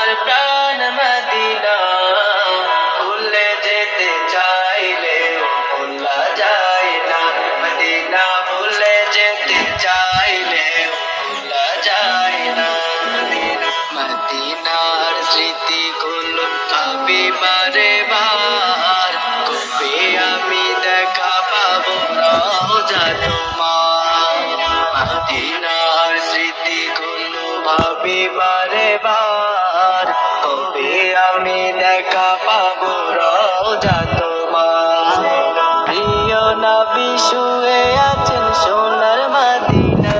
আমার প্রাণ মদিনা। ভুলে যেতে চাইলে ভোলা যায় না। মদিনা ভুলে যেতে চাইলে ভোলা যায় না। মদিনার স্মৃতিগুলো আমি বারে বার, কবে আমি দেখা পাবো রোজা তোমার? মদিনার স্মৃতিগুলো ভাবি বারে বার। নবী শুয়ে আছেন সোনার মাদিনা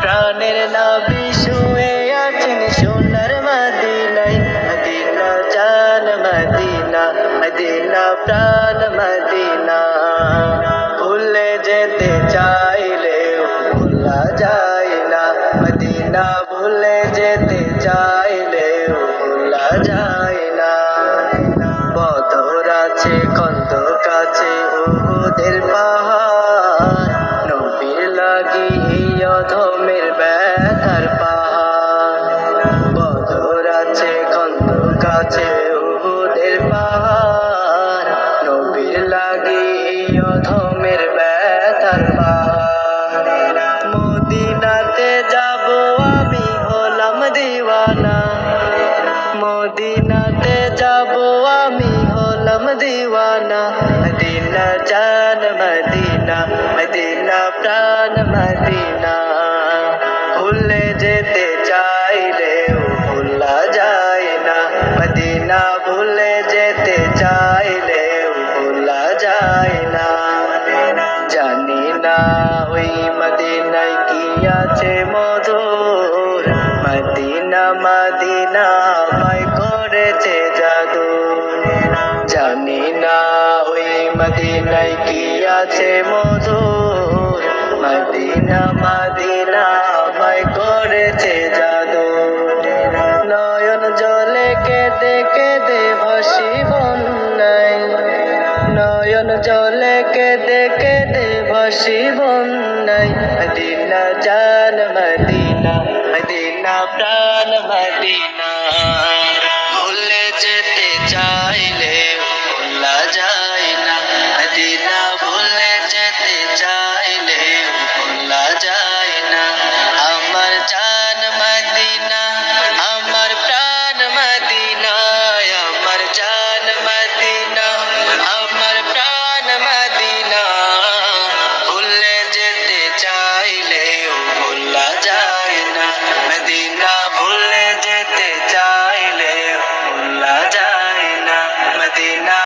প্রাণের নবী শুয়ে আছেন সোনার মাদিনায় মদিনা জান মদিনা মদিনা প্রাণ মদিনা দিওয়ানা মদিনাতে যাব আমি হলাম দিওয়ানা। মদিনা জান মদিনা মদিনা প্রাণ মদিনা। ভুলে যেতে চাই রে ভুলা যায় না। মদিনা ভুলে যেতে চাই রে ভুলা যায় না। জানি না ওই মদিনায় কি আছে মধুর। মদিনা মদিনা আমায় করেছে জাদু। জানি না ওই মদিনায় কি আছে মধু। মদিনা, মাদিনা আমায় করেছে জাদু। জীবন নাই, মদিনা জান মদিনা মদিনা প্রাণ মদিনা। ভুলে যেতে চাইলে ভোলা যায় না, মদিনা